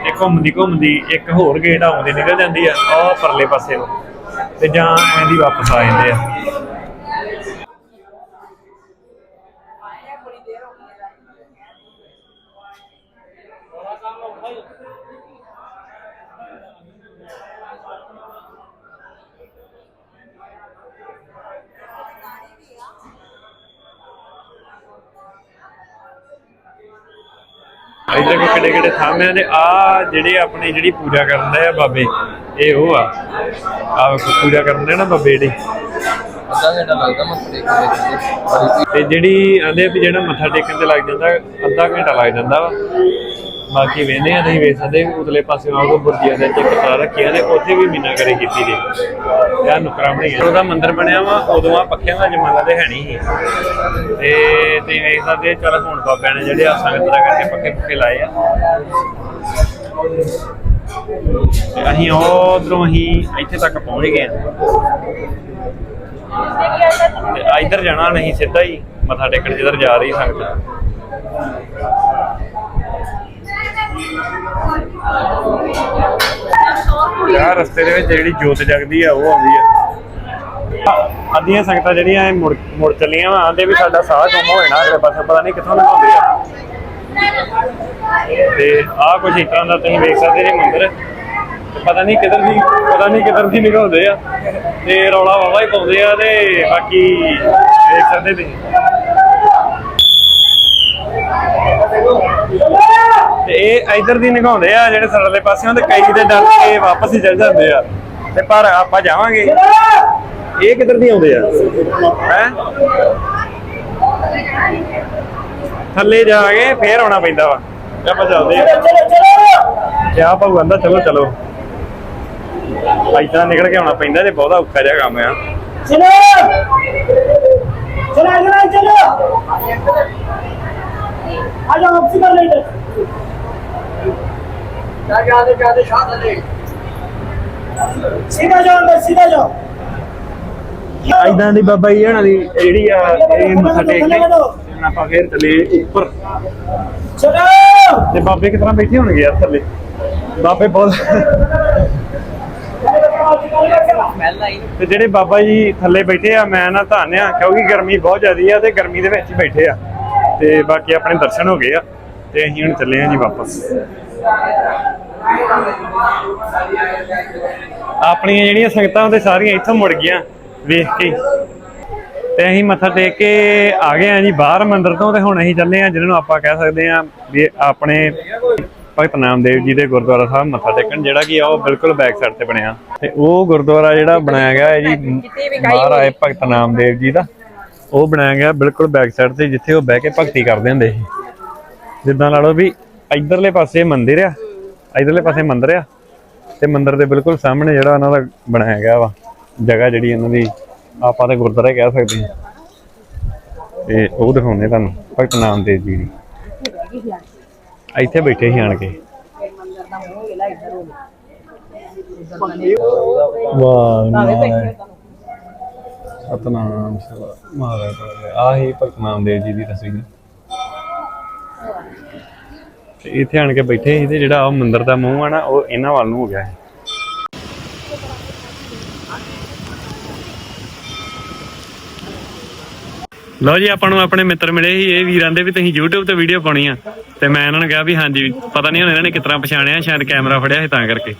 ਇੱਕ ਘੁੰਮਦੀ ਘੁੰਮਦੀ ਇੱਕ ਹੋਰ ਗੇਟ ਆਉਂਦੀ ਨਿਕਲ ਜਾਂਦੀ ਆ ਉਹ ਪਰਲੇ ਪਾਸੇ ਨੂੰ। ਤੇ ਜਾਂ ਐਂ ਦੀ ਵਾਪਸ ਆ ਜਾਂਦੇ ਆ। ਇੱਧਰ ਕੋ ਕਿਹੜੇ ਕਿਹੜੇ ਥਾਮੇ ਨੇ ਆ ਜਿਹੜੇ ਆਪਣੇ ਜਿਹੜੀ ਪੂਜਾ ਕਰਦੇ ਆ ਬਾਬੇ ਇਹ ਉਹ ਆ। ਆ ਪੂਜਾ ਕਰਦੇ ਨਾ ਬਾਬੇ ਜਿਹੜੀ। ਅੱਧਾ ਘੰਟਾ ਲੱਗਦਾ ਮੱਥਾ ਟੇਕਣ ਦੇ ਤੇ ਜਿਹੜੀ ਆਂਦੇ ਵੀ ਜਿਹੜਾ ਮੱਥਾ ਟੇਕਣ ਤੇ ਲੱਗ ਜਾਂਦਾ ਅੱਧਾ ਘੰਟਾ ਲੱਗ ਜਾਂਦਾ ਵਾ। ਬਾਕੀ ਵੇਨੇ ਆ ਨਹੀਂ ਵੇਖ ਸਕਦੇ ਉਤਲੇ ਪਾਸੇ ਆਗੋ ਬੁਰਜੀਆਂ ਦੇ ਚਿੱਕ ਪਾ ਰੱਖਿਆ ਤੇ ਉੱਥੇ ਵੀ ਮੀਨਾਕਰੀ ਕੀਤੀ ਜੀ ਇਹ ਨੁਕਰਾ ਬਣਾਈਆਂ ਉਹਦਾ ਮੰਦਿਰ ਬਣਿਆ ਵਾ, ਉਦੋਂ ਆ ਪੱਖਿਆਂ ਦਾ ਜ਼ਮਾਨਾ ਤੇ ਹੈ ਨਹੀਂ ਸੀ। ਤੇ ਤੁਸੀਂ ਵੇਖ ਸਕਦੇ ਚਲ ਹੁਣ ਬਾਬਿਆਂ ਨੇ ਜਿਹੜੇ ਆ ਸੰਗਤ ਦਾ ਕਰਕੇ ਪੱਖੇ ਪੁੱਖੇ ਲਾਏ ਆ। ਤੇ ਅਸੀਂ ਉਧਰੋਂ ਹੀ ਇੱਥੇ ਤੱਕ ਪਹੁੰਚ ਗਏ ਆ ਤੇ ਇੱਧਰ ਜਾਣਾ ਨਹੀਂ, ਸਿੱਧਾ ਹੀ ਮੱਥਾ ਟੇਕਣ ਜਿੱਧਰ ਜਾ ਰਹੀ ਸੰਗਤ। ਯਾਰ, ਰਸਤੇ ਦੇ ਵਿੱਚ ਜਿਹੜੀ ਜੋਤ ਜਗਦੀ ਆ, ਉਹ ਆਉਂਦੀ ਆ। ਅੱਧੀਆਂ ਸੰਗਤਾਂ ਜਿਹੜੀਆਂ ਇਹ ਮੁੜ ਮੁੜ ਚੱਲੀਆਂ ਵਾ ਆਂਦੇ ਵੀ ਸਾਡਾ ਸਾਹ ਗੁੰਮ ਹੋ ਜਾਣਾ ਅਗਲੇ ਪਾਸੇ ਪਤਾ ਨਹੀਂ ਕਿੱਥੋਂ ਲੰਘਾਉਂਦੇ ਆ। ਤੇ ਆਹ ਕੁਝ ਇਸ ਤਰ੍ਹਾਂ ਦਾ ਤੁਸੀਂ ਵੇਖ ਸਕਦੇ ਜੀ ਮੰਦਿਰ। ਪਤਾ ਨਹੀਂ ਕਿੱਧਰ ਦੀ, ਪਤਾ ਨਹੀਂ ਕਿੱਧਰ ਦੀ ਨਿਕਲਦੇ ਆ। ਤੇ ਰੌਲਾ ਵਾਵਾ ਹੀ ਪਾਉਂਦੇ ਆ ਤੇ ਬਾਕੀ ਵੇਖ ਸਕਦੇ ਤੁਸੀਂ। ਤੇ ਇਹ ਇਧਰ ਦੀ ਨਿਗਾਉਂਦੇ ਆ, ਜਿਹੜੇ ਸੜਲੇ ਪਾਸਿਓਂ ਤੇ ਕਈ ਦੇ ਡਰ ਕੇ ਵਾਪਸ ਹੀ ਚਲ ਜਾਂਦੇ ਆ। ਤੇ ਪਰ ਆਪਾਂ ਜਾਵਾਂਗੇ। ਇਹ ਕਿੱਧਰ ਦੀ ਆਉਂਦੇ ਆ? ਹੈ? ਥੱਲੇ ਜਾ ਕੇ ਫੇਰ ਆਉਣਾ ਪੈਂਦਾ ਵਾ। ਆਪਾਂ ਚੱਲਦੇ ਆ। ਕਿਆ ਭਾਊ ਕਹਿੰਦਾ ਚਲੋ ਚਲੋ। ਇਦਾਂ ਨਿਕਲ ਕੇ ਆਉਣਾ ਪੈਂਦਾ ਤੇ ਬਹੁਤਾ ਔਖਾ ਜਿਹਾ ਕੰਮ ਆ। ਇਦਾਂ ਦੀ ਬਾਬਾ ਜੀ ਹਣਾ ਦੀ ਜਿਹੜੀ ਆ ਇਹ ਮੱਥਾ ਟੇਕ ਕੇ ਹੁਣ ਆਪਾਂ ਫੇਰ ਥੱਲੇ ਉੱਪਰ। ਚਲੋ। ਤੇ ਬਾਬੇ ਕਿਸ ਤਰ੍ਹਾਂ ਬੈਠੇ ਹੋਣਗੇ ਯਾਰ ਥੱਲੇ? ਬਾਬੇ ਬਹੁਤ ਤੇ ਜਿਹੜੇ ਬਾਬਾ ਜੀ ਥੱਲੇ ਬੈਠੇ ਆ ਮੈਂ ਨਾ ਧਾਨਿਆ ਕਿਉਂਕਿ ਗਰਮੀ ਬਹੁਤ ਜ਼ਿਆਦੀ ਆ ਤੇ ਗਰਮੀ ਦੇ ਵਿੱਚ ਹੀ ਬੈਠੇ ਆ। ਤੇ ਬਾਕੀ ਆਪਣੇ ਦਰਸ਼ਨ ਹੋ ਗਏ ਆ ਤੇ ਅਸੀਂ ਹੁਣ ਚੱਲੇ ਆ ਜੀ ਵਾਪਸ। ਆਪਣੀਆਂ ਜਿਹੜੀਆਂ ਸੰਗਤਾਂ ਉਹਦੇ ਸਾਰੀਆਂ ਇੱਥੋਂ ਮੁੜ ਗਈਆਂ ਵੇਖ ਕੇ। ਤੇ ਅਸੀਂ ਮੱਥਾ ਟੇਕ ਕੇ ਆ ਗਏ ਆ ਜੀ ਬਾਹਰ ਮੰਦਿਰ ਤੋਂ ਤੇ ਹੁਣ ਅਸੀਂ ਚੱਲੇ ਆ ਜਿਹਨੂੰ ਆਪਾਂ ਕਹਿ ਸਕਦੇ ਆ ਵੀ ਆਪਣੇ ਭਗਤ ਨਾਮਦੇਵ ਜੀ ਦੇ ਗੁਰਦੁਆਰਾ ਸਾਹਿਬ ਮੱਥਾ ਟੇਕਣ ਜਿਹੜਾ ਕਿ ਉਹ ਬਿਲਕੁਲ ਬੈਕ ਸਾਈਡ ਤੇ ਬਣਿਆ। ਤੇ ਉਹ ਗੁਰਦੁਆਰਾ ਜਿਹੜਾ ਬਣਾਇਆ ਗਿਆ ਹੈ ਜੀ ਮਹਾਰਾਜ ਭਗਤ ਨਾਮਦੇਵ ਜੀ ਦਾ ਉਹ ਬਣਾਇਆ ਗਿਆ ਬਿਲਕੁਲ ਬੈਕ ਸਾਈਡ ਤੇ ਜਿੱਥੇ ਉਹ ਬਹਿ ਕੇ ਭਗਤੀ ਕਰਦੇ ਹੁੰਦੇ ਸੀ। ਜਿੱਦਾਂ ਲਾ ਲਓ ਵੀ ਇਧਰਲੇ ਪਾਸੇ ਮੰਦਿਰ ਆ। ਇਧਰਲੇ ਪਾਸੇ ਮੰਦਿਰ ਆ। ਤੇ ਮੰਦਿਰ ਦੇ ਬਿਲਕੁਲ ਸਾਹਮਣੇ ਜਿਹੜਾ ਉਹਨਾਂ ਦਾ ਬਣਾਇਆ ਗਿਆ ਵਾ ਜਗ੍ਹਾ ਜਿਹੜੀ ਇਹਨਾਂ ਦੀ ਆਪਾਂ ਤੇ ਗੁਰਦੁਆਰਾ ਕਹਿ ਸਕਦੇ ਹਾਂ। ਤੇ ਉਹ ਦਿਖਾਉਂਦੇ ਤੁਹਾਨੂੰ ਭਗਤ ਨਾਮਦੇਵ ਜੀ ਦੀ। ਇੱਥੇ ਬੈਠੇ ਸੀ ਆਣ ਕੇ। ਵਾਹ ਸਤਨਾਮ ਸ੍ਰੀ ਮਹਾਰਾਜ ਆਹੀ ਭਗਤ ਨਾਮਦੇਵ ਜੀ ਦੀ ਤਸਵੀਰ। ਤੇ ਇੱਥੇ ਆਣ ਕੇ ਬੈਠੇ ਸੀ ਤੇ ਜਿਹੜਾ ਉਹ ਮੰਦਿਰ ਦਾ ਮੂੰਹ ਆ ਨਾ, ਉਹ ਇਹਨਾਂ ਵੱਲ ਨੂੰ ਹੋ ਗਿਆ ਹੈ ਲਓ ਜੀ, ਆਪਾਂ ਨੂੰ ਆਪਣੇ ਮਿੱਤਰ ਮਿਲੇ ਸੀ, ਇਹ ਵੀਰਾਂ ਦੇ ਵੀ ਤੁਸੀਂ YouTube ਤੇ ਵੀਡੀਓ ਪਾਉਣੀ ਆ। ਤੇ ਮੈਂ ਇਹਨਾਂ ਨੂੰ ਕਿਹਾ ਵੀ ਹਾਂਜੀ, ਪਤਾ ਨਹੀਂ ਹੁਣ ਇਹਨਾਂ ਨੇ ਕਿਸ ਤਰ੍ਹਾਂ ਪਛਾਣਿਆ, ਸ਼ਾਇਦ ਕੈਮਰਾ ਫੜਿਆ ਸੀ ਤਾਂ ਕਰਕੇ।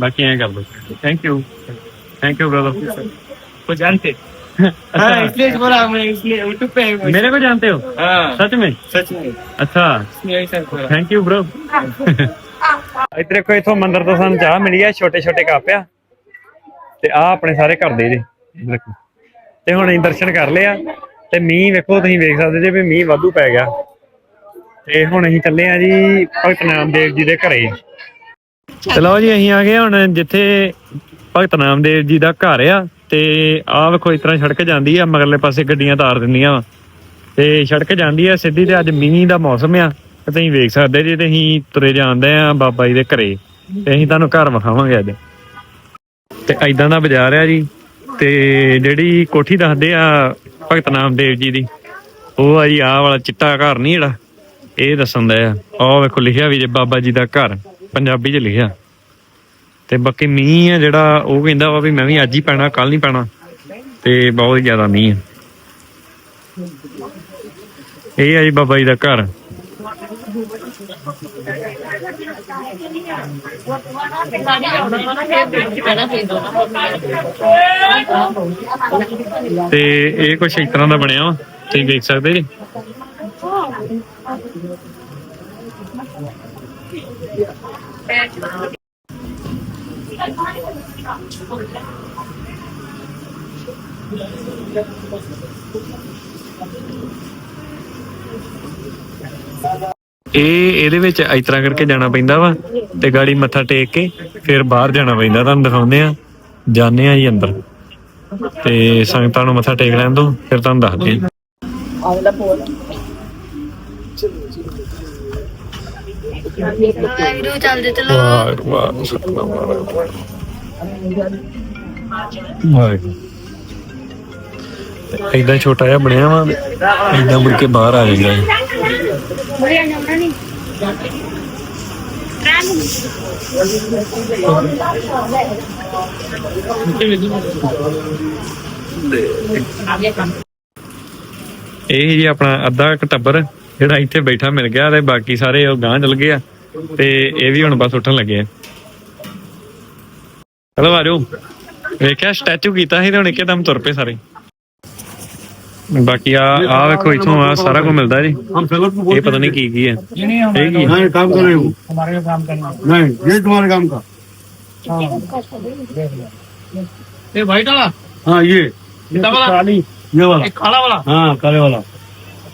ਬਾਕੀ ਐਂ ਕਰ ਲਓ। Thank you thank you brother ਕੋ ਜਾਣਦੇ हाँ इसलिए बोला मैं इसलिए यूट्यूब पे है वो। मेरे को जानते हो हाँ सच में सच में अच्छा इसलिए ऐसा बोला थैंक यू ब्रो ਇੱਧਰ ਦੇਖੋ ਇਥੋਂ ਮੰਦਿਰ ਤੋਂ ਸਾਨੂੰ ਚਾਹ ਮਿਲੀ ਆ ਛੋਟੇ ਛੋਟੇ ਕੱਪ ਆ ਤੇ ਆ ਆਪਣੇ ਸਾਰੇ ਘਰ ਦੇ ਜੀ ਇੱਧਰ ਦੇਖੋ ਤੇ ਹੁਣ ਅਸੀਂ ਦਰਸ਼ਨ ਕਰ ਲਿਆ ਤੇ ਮੀਂਹ ਵੇਖੋ ਤੁਸੀਂ ਵੇਖ ਸਕਦੇ ਜੇ ਵੀ ਮੀਂਹ ਵਾਧੂ ਪੈ ਗਿਆ ਤੇ ਹੁਣ ਅਸੀਂ ਚੱਲੇ ਆ ਜੀ ਭਗਤ ਨਾਮਦੇਵ ਜੀ ਦੇ ਘਰੇ ਚਲੋ ਜੀ ਅਸੀਂ ਆ ਗਏ ਹੁਣ ਜਿੱਥੇ ਭਗਤ ਨਾਮਦੇਵ ਜੀ ਦਾ ਘਰ ਆ ਤੇ ਆਹ ਵੇਖੋ, ਇਸ ਤਰ੍ਹਾਂ ਸੜਕ ਜਾਂਦੀ ਆ, ਮਗਰਲੇ ਪਾਸੇ ਗੱਡੀਆਂ ਤਾਰ ਦਿੰਦੀਆਂ ਵਾ। ਤੇ ਸੜਕ ਜਾਂਦੀ ਆ ਸਿੱਧੀ ਤੇ ਅੱਜ ਮੀਂਹ ਦਾ ਮੌਸਮ ਆ, ਤੇ ਤੁਸੀਂ ਵੇਖ ਸਕਦੇ ਜੀ ਤੇ ਅਸੀਂ ਤੁਰੇ ਜਾਂਦੇ ਆ ਬਾਬਾ ਜੀ ਦੇ ਘਰੇ। ਤੇ ਅਸੀਂ ਤੁਹਾਨੂੰ ਘਰ ਵਿਖਾਵਾਂਗੇ ਅੱਜ। ਤੇ ਐਦਾਂ ਦਾ ਬਾਜ਼ਾਰ ਆ ਜੀ, ਤੇ ਜਿਹੜੀ ਕੋਠੀ ਦੱਸਦੇ ਆ ਭਗਤ ਨਾਮਦੇਵ ਜੀ ਦੀ, ਉਹ ਆ ਜੀ ਆਹ ਵਾਲਾ ਚਿੱਟਾ ਘਰ ਨਹੀਂ ਜਿਹੜਾ, ਇਹ ਦੱਸਣ ਦਾ ਆ। ਆਹ ਵੇਖੋ, ਲਿਖਿਆ ਵੀ ਜੇ ਬਾਬਾ ਜੀ ਦਾ ਘਰ, ਪੰਜਾਬੀ 'ਚ ਲਿਖਿਆ। ਤੇ ਬਾਕੀ ਮੀਂਹ ਆ ਜਿਹੜਾ, ਉਹ ਕਹਿੰਦਾ ਵਾ ਵੀ ਮੈਂ ਵੀ ਅੱਜ ਹੀ ਪੈਣਾ ਕੱਲ ਨਹੀਂ ਪੈਣਾ। ਤੇ ਬਹੁਤ ਜ਼ਿਆਦਾ ਮੀਂਹ ਆ। ਇਹ ਆ ਜੀ ਬਾਬਾ ਜੀ ਦਾ ਘਰ। ਤੇ ਇਹ ਕੁਛ ਇਸ ਤਰ੍ਹਾਂ ਦਾ ਬਣਿਆ ਵਾ। ਤੁਸੀਂ ਦੇਖ ਸਕਦੇ ਜੀ। ਇਹ, ਇਹਦੇ ਵਿੱਚ ਇਸ ਤਰ੍ਹਾਂ ਕਰਕੇ ਜਾਣਾ ਪੈਂਦਾ ਵਾ ਤੇ ਗਾੜੀ ਮੱਥਾ ਟੇਕ ਕੇ ਫਿਰ ਬਾਹਰ ਜਾਣਾ ਪੈਂਦਾ, ਤੁਹਾਨੂੰ ਦਿਖਾਉਂਦੇ ਆ ਜਾਣੇ ਆ ਜੀ ਅੰਦਰ। ਤੇ ਸੰਗਤਾਂ ਨੂੰ ਮੱਥਾ ਟੇਕ ਲੈਣ ਦੋ ਫਿਰ ਤੁਹਾਨੂੰ ਦੱਸਦੇ ਆ ਵੀਡੀਓ ਚੱਲਦੇ ਚਲੋ। ਵਾਹ ਵਾਹ ਸਤਨਾਮ ਵਾਹਿਗੁਰੂ। ਇਦਾਂ ਛੋਟਾ ਜਿਹਾ ਬਣਿਆ ਵਾ ਇਦਾਂ ਮੁੜ ਕੇ ਬਾਹਰ ਆ ਜਾਂਦਾ ਹੈ। ਇਹ ਜੀ ਆਪਣਾ ਅੱਧਾ ਟੱਬਰ ਜਿਹੜਾ ਇੱਥੇ ਬੈਠਾ ਮਿਲ ਗਿਆ ਤੇ ਬਾਕੀ ਸਾਰੇ ਉਹ ਗਾਂਹ ਚਲ ਗਏ ਆ ਤੇ ਇਹ ਵੀ ਹੁਣ ਬਸ ਉੱਠਣ ਲੱਗੇ ਆ ਚਲੋ ਆਜੋ ਵੇਖਿਆ ਸਟੈਚੂ ਕੀਤਾ ਸੀ ਤੇ ਹੁਣ ਇੱਕਦਮ ਤੁਰ ਪਏ ਸਾਰੇ ਬਾਕੀ ਆ ਆ ਵੇਖੋ ਇਥੋਂ ਆ ਸਾਰਾ ਕੁਝ ਮਿਲਦਾ ਜੀ ਇਹ ਪਤਾ ਨਹੀਂ ਕੀ ਕੀ ਹੈ ਇਹ ਕੀ ਹੈ? नहीं काम कर रहे हो हमारे काम करना नहीं ये तुम्हारे काम का ये व्हाइट वाला हाँ ये कितना वाला ये वाला एक काला वाला हाँ काले वाला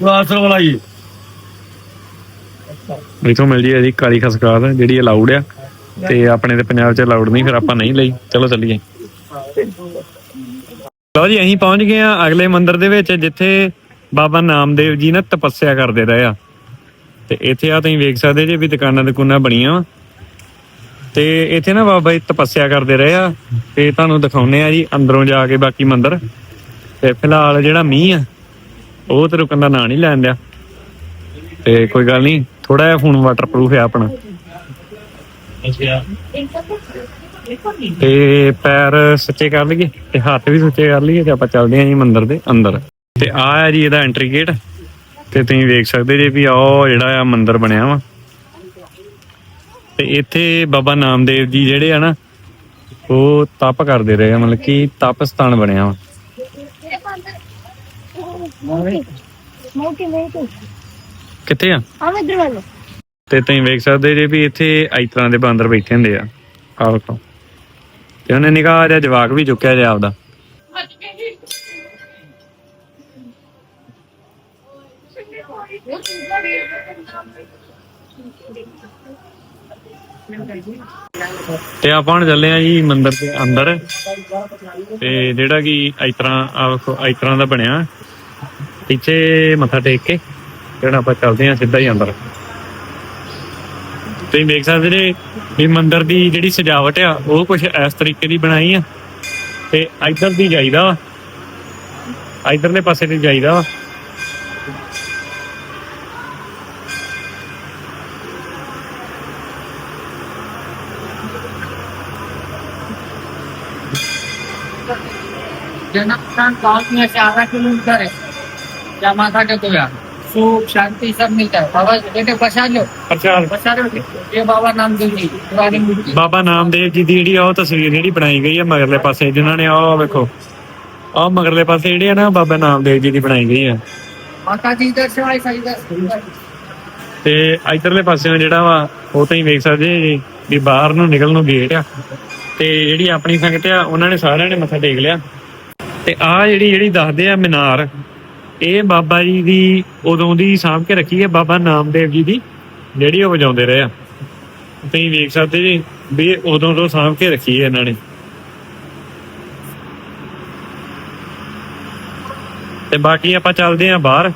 वो असल वाला ये ਇਥੋਂ ਮਿਲ ਜੀ ਕਾਲੀ ਖਸਕਾਤ ਜਿਹੜੀ ਅਲਾਉਡ ਆ ਤੇ ਆਪਣੇ ਤੇ ਪੰਜਾਬ 'ਚ ਅਲਾਉਡ ਨਹੀਂ ਫਿਰ ਆਪਾਂ ਨਹੀਂ ਲਈ। ਚਲੋ ਚੱਲੀਏ। ਲਓ ਜੀ ਅਸੀਂ ਪਹੁੰਚ ਗਏ ਆ ਅਗਲੇ ਮੰਦਿਰ ਦੇ ਵਿੱਚ ਜਿੱਥੇ ਬਾਬਾ ਨਾਮਦੇਵ ਜੀ ਨੇ ਤਪੱਸਿਆ ਕਰਦੇ ਰਹੇ ਆ। ਤੇ ਇੱਥੇ ਆ ਤੁਸੀਂ ਵੇਖ ਸਕਦੇ ਜੇ ਵੀ ਦੁਕਾਨਾਂ ਦੁਕਾਨਾਂ ਬਣੀਆਂ ਵਾ। ਤੇ ਇੱਥੇ ਨਾ ਬਾਬਾ ਜੀ ਤਪੱਸਿਆ ਕਰਦੇ ਰਹੇ ਆ। ਤੇ ਤੁਹਾਨੂੰ ਦਿਖਾਉਨੇ ਆ ਜੀ ਅੰਦਰੋਂ ਜਾ ਕੇ ਬਾਕੀ ਮੰਦਿਰ। ਤੇ ਫਿਲਹਾਲ ਜਿਹੜਾ ਮੀਂਹ ਆ ਉਹ ਤੇ ਰੁਕਣ ਦਾ ਨਾਂ ਨਹੀਂ ਲੈਣ ਦਿਆ। ਤੇ ਕੋਈ ਗੱਲ ਨਹੀਂ ਥੋੜਾ ਜਿਹਾ ਫੋਨ ਵਾਟਰਪ੍ਰੂਫ ਹੈ ਆਪਣਾ। ਤੇ ਪੈਰ ਸੱਚੇ ਕਰ ਲਈਏ ਤੇ ਹੱਥ ਵੀ ਸੱਚੇ ਕਰ ਲਈਏ ਤੇ ਆਪਾਂ ਚੱਲਦੇ ਆਂ ਜੀ ਮੰਦਿਰ ਦੇ ਅੰਦਰ। ਤੇ ਆ ਹੈ ਜੀ ਇਹਦਾ ਐਂਟਰੀ ਗੇਟ ਤੇ ਤੁਸੀਂ ਵੇਖ ਸਕਦੇ ਜੇ ਵੀ ਆਹ ਜਿਹੜਾ ਆ ਮੰਦਿਰ ਬਣਿਆ ਵਾ। ਤੇ ਇੱਥੇ ਬਾਬਾ ਨਾਮਦੇਵ ਜੀ ਜਿਹੜੇ ਆ ਨਾ ਉਹ ਤਪ ਕਰਦੇ ਰਹੇ ਆ ਮਤਲਬ ਕਿ ਤਪ ਸਥਾਨ ਬਣਿਆ ਵਾ। ਮੋਟੀ ਮੋਟੀ। ਕਿੱਥੇ ਆ? ਆ ਇਧਰ ਵੱਲ ਤੇ ਤੁਸੀਂ ਵੇਖ ਸਕਦੇ ਜੇ ਵੀ ਇੱਥੇ ਇਸ ਤਰ੍ਹਾਂ ਦੇ ਬਾਂਦਰ ਬੈਠੇ ਹੁੰਦੇ ਆ। ਆਹ ਵੇਖੋ। ਤੇ ਉਹਨੇ ਨਿਗਾਹ ਜਿਹਾ ਜਵਾਕ ਵੀ ਚੁੱਕਿਆ ਜਿਆ ਆਪਦਾ। ਤੇ ਆਪਾਂ ਹੁਣ ਚੱਲੇ ਆ ਜੀ ਮੰਦਿਰ ਦੇ ਅੰਦਰ। ਤੇ ਜਿਹੜਾ ਕਿ ਇਸ ਤਰ੍ਹਾਂ ਆ ਵੇਖੋ ਇਸ ਤਰ੍ਹਾਂ ਦਾ ਬਣਿਆ। ਪਿੱਛੇ ਮੱਥਾ ਟੇਕ ਕੇ। ਜਿਹੜਾ ਆਪਾਂ ਚੱਲਦੇ ਆ ਸਿੱਧਾ ਹੀ ਅੰਦਰ ਤੁਸੀਂ ਵੇਖ ਸਕਦੇ ਨੇ ਵੀ ਮੰਦਿਰ ਦੀ ਜਿਹੜੀ ਸਜਾਵਟ ਆ ਉਹ ਕੁਝ ਇਸ ਤਰੀਕੇ ਦੀ ਬਣਾਈ ਆ ਤੇ ਇੱਧਰ ਦੀ ਜਾਈਦਾ ਵਾ ਇੱਧਰਲੇ ਪਾਸੇ ਦੀ ਜਾਈਦਾ ਵਾ जन्मस्थान पाँच में से आधा किलोमीटर है क्या माथा टेको यार सुख शांति सब मिलता है बाबा बेटे बसा लो ਪ੍ਰਚਾਰ बसा लो ये बाबा नाम देव जी पुरानी मूर्ति ਬਾਬਾ ਨਾਮਦੇਵ ਜੀ ਦੀ ਜਿਹੜੀ ਆ ਉਹ ਤਸਵੀਰ ਜਿਹੜੀ ਬਣਾਈ ਗਈ ਆ ਮਗਰਲੇ ਪਾਸੇ ਜਿਨ੍ਹਾਂ ਨੇ ਆਹ ਵੇਖੋ ਆਹ ਮਗਰਲੇ ਪਾਸੇ ਜਿਹੜੀ ਆ ਨਾ ਬਾਬਾ ਨਾਮਦੇਵ ਜੀ ਦੀ ਬਣਾਈ ਗਈ ਆ माता जी इधर से ऐसा इधर इधर। ਤੇ ਇਧਰਲੇ ਪਾਸਿਓਂ ਜਿਹੜਾ ਵਾ ਉਹ ਤੁਸੀਂ ਵੇਖ ਸਕਦੇ ਜੀ ਵੀ ਬਾਹਰ ਨੂੰ ਨਿਕਲਣ ਨੂੰ ਗੇਟ ਆ ਤੇ ਜਿਹੜੀ ਆਪਣੀ ਸੰਗਤ ਆ ਉਹਨਾਂ ਨੇ ਸਾਰਿਆਂ ਨੇ ਮੱਥਾ ਟੇਕ ਲਿਆ ਤੇ ਆ ਜਿਹੜੀ ਜਿਹੜੀ ਦੱਸਦੇ ਆ ਮੀਨਾਰ ਇਹ ਬਾਬਾ ਜੀ ਦੀ ਉਦੋਂ ਦੀ ਸਾਂਭ ਕੇ ਰੱਖੀ ਹੈ ਬਾਬਾ ਨਾਮਦੇਵ ਜੀ ਦੀ, ਜਿਹੜੀ ਉਹ ਵਜਾਉਂਦੇ ਰਹੇ ਆ। ਤੁਸੀਂ ਵੇਖ ਸਕਦੇ ਜੀ ਵੀ ਉਦੋਂ ਤੋਂ ਸਾਂਭ ਕੇ ਰੱਖੀ ਹੈ ਇਹਨਾਂ ਨੇ। ਤੇ ਬਾਕੀ ਆਪਾਂ ਚੱਲਦੇ ਆਂ ਬਾਹਰ।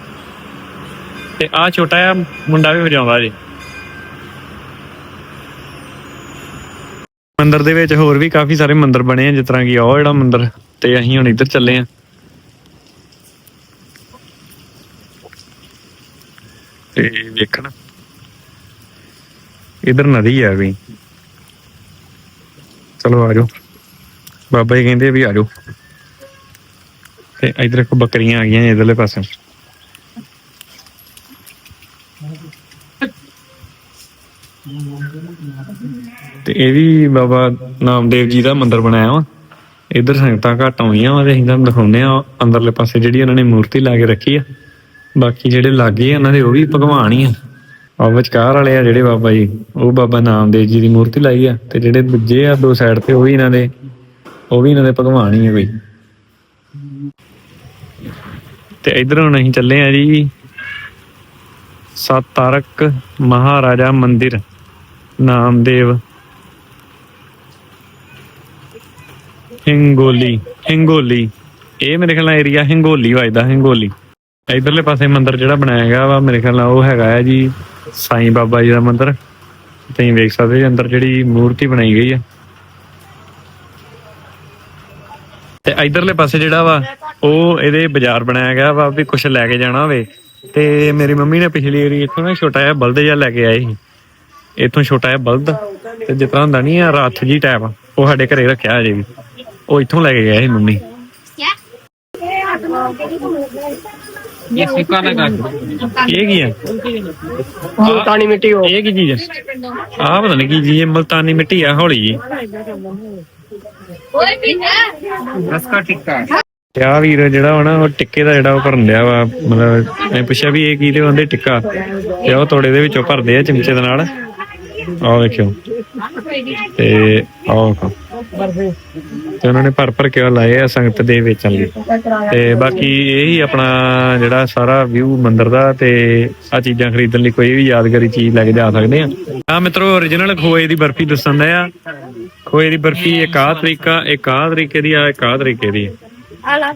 ਤੇ ਆ ਛੋਟਾ ਜਿਹਾ ਮੁੰਡਾ ਵੀ ਵਜਾਉਂਦਾ ਜੀ। ਮੰਦਿਰ ਦੇ ਵਿੱਚ ਹੋਰ ਵੀ ਕਾਫੀ ਸਾਰੇ ਮੰਦਿਰ ਬਣੇ ਆ, ਜਿਸ ਤਰ੍ਹਾਂ ਕਿ ਉਹ ਜਿਹੜਾ ਮੰਦਿਰ ਤੇ ਅਸੀਂ ਹੁਣ ਇੱਧਰ ਚੱਲੇ ਆ ਤੇ ਵੇਖਣ। ਇਧਰ ਨਦੀ ਆ ਵੀ। ਚਲੋ ਆ ਜਾਓ। ਬਾਬਾ ਜੀ ਕਹਿੰਦੇ ਵੀ ਆ ਜਾਓ। ਤੇ ਇਧਰ ਇੱਕ ਬੱਕਰੀਆਂ ਆ ਗਈਆਂ ਇਧਰਲੇ ਪਾਸੇ। ਤੇ ਇਹ ਵੀ ਬਾਬਾ ਨਾਮਦੇਵ ਜੀ ਦਾ ਮੰਦਿਰ ਬਣਾਇਆ ਵਾ। ਇਧਰ ਸੰਗਤਾਂ ਘੱਟ ਆਉਂਦੀਆਂ ਵਾ ਤੇ ਅਸੀਂ ਤੁਹਾਨੂੰ ਦਿਖਾਉਂਦੇ ਆ ਅੰਦਰਲੇ ਪਾਸੇ ਜਿਹੜੀ ਉਹਨਾਂ ਨੇ ਮੂਰਤੀ ਲਾ ਕੇ ਰੱਖੀ ਆ। ਬਾਕੀ ਜਿਹੜੇ ਲਾਗੇ ਆ ਉਹਨਾਂ ਦੇ ਉਹ ਵੀ ਭਗਵਾਨ ਹੀ ਆ। ਆ ਵਿਚਕਾਰ ਵਾਲੇ ਆ ਜਿਹੜੇ ਬਾਬਾ ਜੀ। ਉਹ ਬਾਬਾ ਨਾਮਦੇਵ ਜੀ ਦੀ ਮੂਰਤੀ ਲਾਈ ਆ ਤੇ ਜਿਹੜੇ ਦੂਜੇ ਆ ਦੋ ਸਾਈਡ ਤੇ ਉਹ ਵੀ ਇਹਨਾਂ ਦੇ, ਉਹ ਵੀ ਇਹਨਾਂ ਦੇ ਭਗਵਾਨ ਹੀ ਆ ਕੋਈ। ਤੇ ਇਧਰ ਹੁਣ ਅਸੀਂ ਚੱਲੇ ਆ ਜੀ ਸਤਾਰਕ ਮਹਾਰਾਜਾ ਮੰਦਿਰ, ਨਾਮਦੇਵ। ਹਿੰਗੋਲੀ ਹਿੰਗੋਲੀ। ਇਹ ਮੇਰੇ ਖਿਆਲ ਨਾਲ ਏਰੀਆ ਹਿੰਗੋਲੀ ਵੱਜਦਾ, ਹਿੰਗੋਲੀ। ਇਧਰਲੇ ਪਾਸੇ ਮੰਦਿਰ ਜਿਹੜਾ ਬਣਾਇਆ ਗਿਆ ਵਾ, ਮੇਰੇ ਖਿਆਲ ਨਾਲ ਉਹ ਹੈਗਾ ਹੈ ਜੀ, ਸਾਈਂ ਬਾਬਾ ਜੀ ਦਾ ਮੰਦਿਰ। ਤੁਸੀਂ ਵੇਖ ਸਕਦੇ ਜੀ ਅੰਦਰ ਜਿਹੜੀ ਮੂਰਤੀ ਬਣਾਈ ਗਈ ਆ। ਤੇ ਇਧਰਲੇ ਪਾਸੇ ਜਿਹੜਾ ਵਾ, ਉਹ ਇਹਦੇ ਬਾਜ਼ਾਰ ਬਣਾਇਆ ਗਿਆ ਵਾ ਵੀ ਕੁਝ ਲੈ ਕੇ ਜਾਣਾ ਹੋਵੇ। ਤੇ ਮੇਰੀ ਮੰਮੀ ਨੇ ਪਿਛਲੀ ਵਾਰੀ ਇੱਥੋਂ ਨਾ ਛੋਟਾ ਜਿਹਾ ਬਲਦ ਜਿਹਾ ਲੈ ਕੇ ਆਏ ਸੀ। ਇੱਥੋਂ ਛੋਟਾ ਜਿਹਾ ਬਲਦ, ਤੇ ਜਿਸ ਤਰ੍ਹਾਂ ਹੁੰਦਾ ਨਹੀਂ ਆ ਰੱਥ ਜੀ ਟਾਈਪ ਉਹ ਸਾਡੇ ਘਰੇ ਰੱਖਿਆ ਅਜੇ ਵੀ। ਉਹ ਇੱਥੋਂ ਲੈ ਕੇ ਗਏ ਸੀ ਮੰਮੀ। ये सिक्का लगा ਇਹ ਕੀ ਹੈ मुल्तानी मिट्टी हो ਇਹ ਕੀ ਚੀਜ਼ ਹੈ ਆਹ ਪਤਾ ਨਹੀਂ ਕੀ ਚੀਜ਼ ਹੈ ਮਲਤਾਨੀ ਮਿੱਟੀ ਆ ਹੌਲੀ ਜੀ रस का टिक्का ਤੇ ਆ ਵੀਰ ਜਿਹੜਾ ਵਾ ਨਾ ਉਹ ਟਿੱਕੇ ਦਾ ਜਿਹੜਾ ਉਹ ਭਰਨ ਡਿਆ ਵਾ ਮਤਲਬ ਮੈਂ ਪੁੱਛਿਆ ਵੀ ਇਹ ਕੀ ਤੇ ਉਹਦੇ ਟਿੱਕਾ ਤੇ ਉਹ ਤੋੜੇ ਦੇ ਵਿੱਚੋਂ ਭਰਦੇ ਆ ਚਮਚੇ ਦੇ ਨਾਲ ਆਹ ਵੇਖਿਓ ਤੇ ਆਹ ਵੇਖੋ ਤੇ ਉਹਨਾਂ ਨੇ ਭਰ ਭਰ ਕੇ ਲਾਏ ਆ ਸੰਗਤ ਦੇ ਵੇਚਣ ਲਈ। ਤੇ ਬਾਕੀ ਇਹ ਹੀ ਆਪਣਾ ਜਿਹੜਾ ਸਾਰਾ ਵਿਊ ਮੰਦਿਰ ਦਾ ਤੇ ਆ ਚੀਜ਼ਾਂ ਖਰੀਦਣ ਲਈ ਕੋਈ ਵੀ ਯਾਦਗਾਰੀ ਚੀਜ਼ ਲੈ ਕੇ ਜਾ ਸਕਦੇ ਆ। ਆ ਮਿੱਤਰੋ origignal ਖੋਏ ਦੀ ਬਰਫੀ ਦੱਸਣ ਦਾ ਆ। ਖੋਏ ਦੀ ਬਰਫੀ ਇੱਕ ਆ ਤਰੀਕਾ ਇੱਕ ਆ ਤਰੀਕੇ ਦੀ ਆ ਇੱਕ ਆ ਤਰੀਕੇ ਦੀ। ਆ ਲਾ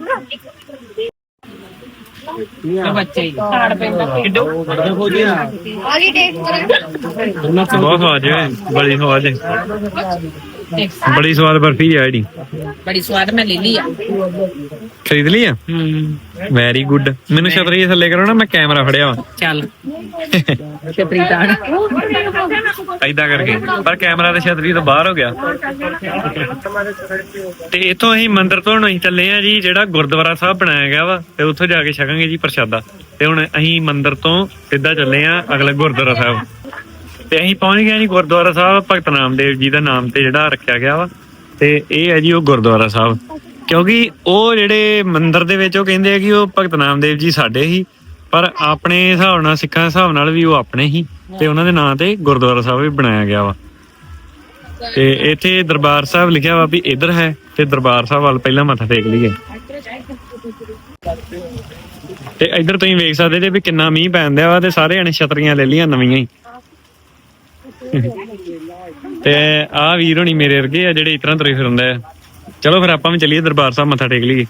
ਬਹੁਤ ਆਵਾਜ਼ ਹੈ ਬੜੀ ਆਵਾਜ਼ ਹੈ ਬੜੀ ਸਵਾਦ ਬਰਫੀ ਹੈ ਜਿਹੜੀ। ਬੜੀ ਸਵਾਦ ਮੈਂ ਲੈ ਲਈ ਆ। ਖਰੀਦ ਲਈ ਆ? ਵੈਰੀ ਗੁੱਡ ਮੈਨੂੰ ਛਤਰੀ ਥੱਲੇ ਕਰੋ ਨਾ ਮੈਂ ਕੈਮਰਾ ਫੜਿਆ ਵਾ। ਚੱਲ। ਛਤਰੀ ਤਾਣ ਐਦਾਂ ਕਰਕੇ। ਪਰ ਕੈਮਰਾ ਤੇ ਛਤਰੀ ਤੋਂ ਬਾਹਰ ਹੋ ਗਿਆ। ਤੇ ਇਥੋਂ ਅਸੀਂ ਮੰਦਿਰ ਤੋਂ ਹੁਣ ਅਸੀਂ ਚੱਲੇ ਆ ਜੀ ਜਿਹੜਾ ਗੁਰਦੁਆਰਾ ਸਾਹਿਬ ਬਣਾਇਆ ਗਿਆ ਵਾ ਤੇ ਉੱਥੋਂ ਜਾ ਕੇ ਛਕਾਂਗੇ ਜੀ ਪ੍ਰਸ਼ਾਦਾ। ਤੇ ਹੁਣ ਅਸੀਂ ਮੰਦਿਰ ਤੋਂ ਸਿੱਧਾ ਚੱਲੇ ਆ ਅਗਲੇ ਗੁਰਦੁਆਰਾ ਸਾਹਿਬ। ਤੇ ਅਸੀਂ ਪਹੁੰਚ ਗਏ ਜੀ ਗੁਰਦੁਆਰਾ ਸਾਹਿਬ, ਭਗਤ ਨਾਮਦੇਵ ਜੀ ਦਾ ਨਾਮ ਤੇ ਜਿਹੜਾ ਰੱਖਿਆ ਗਿਆ ਵਾ। ਤੇ ਇਹ ਹੈ ਜੀ ਉਹ ਗੁਰਦੁਆਰਾ ਸਾਹਿਬ। ਕਿਉਂਕਿ ਉਹ ਜਿਹੜੇ ਮੰਦਿਰ ਦੇ ਵਿੱਚ ਉਹ ਕਹਿੰਦੇ ਆ ਕਿ ਉਹ ਭਗਤ ਨਾਮਦੇਵ ਜੀ ਸਾਡੇ ਹੀ, ਪਰ ਆਪਣੇ ਹਿਸਾਬ ਨਾਲ, ਸਿੱਖਾਂ ਦੇ ਹਿਸਾਬ ਨਾਲ ਵੀ ਉਹ ਆਪਣੇ ਹੀ, ਤੇ ਉਹਨਾਂ ਦੇ ਨਾਂ ਤੇ ਗੁਰਦੁਆਰਾ ਸਾਹਿਬ ਵੀ ਬਣਾਇਆ ਗਿਆ ਵਾ। ਤੇ ਇੱਥੇ ਦਰਬਾਰ ਸਾਹਿਬ ਲਿਖਿਆ ਵਾ ਵੀ ਇੱਧਰ ਹੈ, ਤੇ ਦਰਬਾਰ ਸਾਹਿਬ ਵੱਲ ਪਹਿਲਾਂ ਮੱਥਾ ਟੇਕ ਲਈਏ। ਤੇ ਇੱਧਰ ਤੁਸੀਂ ਵੇਖ ਸਕਦੇ ਜੇ ਵੀ ਕਿੰਨਾ ਮੀਂਹ ਪੈਂਦਾ ਵਾ ਤੇ ਸਾਰੇ ਜਣੇ ਛਤਰੀਆਂ ਲੈ ਲੀਆਂ ਨਵੀਆਂ ਹੀ। ਤੇ ਆਹ ਵੀਰ ਹੋਣੀ ਮੇਰੇ ਵਰਗੇ ਆ ਜਿਹੜੇ ਇਸ ਤੁਰੇ ਫਿਰਦੇ ਆ। ਚਲੋ ਫਿਰ ਆਪਾਂ ਵੀ ਚੱਲੀਏ ਦਰਬਾਰ ਸਾਹਿਬ ਮੱਥਾ ਟੇਕ ਲਈਏ।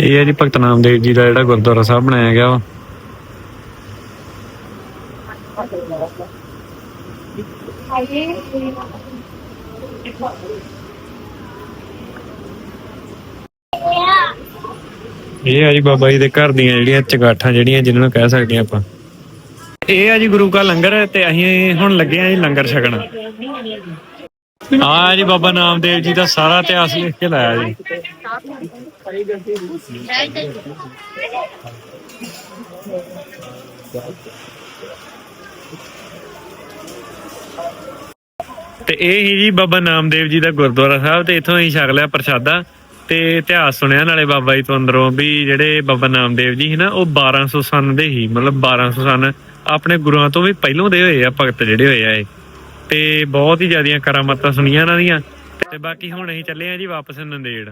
ਇਹ ਹੈ ਜੀ ਭਗਤ ਨਾਮਦੇਵ ਜੀ ਦਾ ਜਿਹੜਾ ਗੁਰਦੁਆਰਾ ਸਾਹਿਬ ਬਣਾਇਆ ਗਿਆ ਵਾ। ਇਹ ਆ ਜੀ ਬਾਬਾ ਜੀ ਦੇ ਘਰ ਦੀਆਂ ਜਿਹੜੀਆਂ ਚਗਾਠਾਂ ਜਿਹੜੀਆਂ ਜਿਨ੍ਹਾਂ ਨੂੰ ਕਹਿ ਸਕਦੇ ਆ ਆਪਾਂ। ਇਹ ਆ ਜੀ ਗੁਰੂ ਕਾ ਲੰਗਰ ਤੇ ਅਸੀਂ ਹੁਣ ਲੱਗੇ ਆ ਜੀ ਲੰਗਰ ਛਕਣ। ਆ ਜੀ ਬਾਬਾ ਨਾਮਦੇਵ ਜੀ ਦਾ ਸਾਰਾ ਇਤਿਹਾਸ ਲਿਖ ਕੇ ਲਾਇਆ ਜੀ। ਤੇ ਇਹ ਹੀ ਜੀ ਬਾਬਾ ਨਾਮਦੇਵ ਜੀ ਦਾ ਗੁਰਦੁਆਰਾ ਸਾਹਿਬ ਤੇ ਇਥੋਂ ਹੀ ਛਕ ਲਿਆ ਪ੍ਰਸ਼ਾਦਾ। ਤੇ ਇਤਿਹਾਸ ਸੁਣਿਆ ਨਾਲੇ ਬਾਬਾ ਜੀ ਤੋਂ ਅੰਦਰੋਂ ਵੀ ਜਿਹੜੇ ਬਾਬਾ ਨਾਮਦੇਵ ਜੀ ਸੀ ਨਾ, ਉਹ 1200 ਸਨ ਦੇ ਹੀ, ਮਤਲਬ 1200 ਸਨ। ਆਪਣੇ ਗੁਰੂਆਂ ਤੋਂ ਵੀ ਪਹਿਲੋਂ ਦੇ ਹੋਏ ਆ, ਭਗਤ ਜਿਹੜੇ ਹੋਏ ਆ ਇਹ। ਤੇ ਬਹੁਤ ਹੀ ਜ਼ਿਆਦੀਆਂ ਕਰਾਮਾਤਾਂ ਸੁਣੀਆਂ ਇਹਨਾਂ ਦੀਆਂ। ਤੇ ਬਾਕੀ ਹੁਣ ਅਸੀਂ ਚੱਲੇ ਆ ਜੀ ਵਾਪਸ ਨੰਦੇੜ।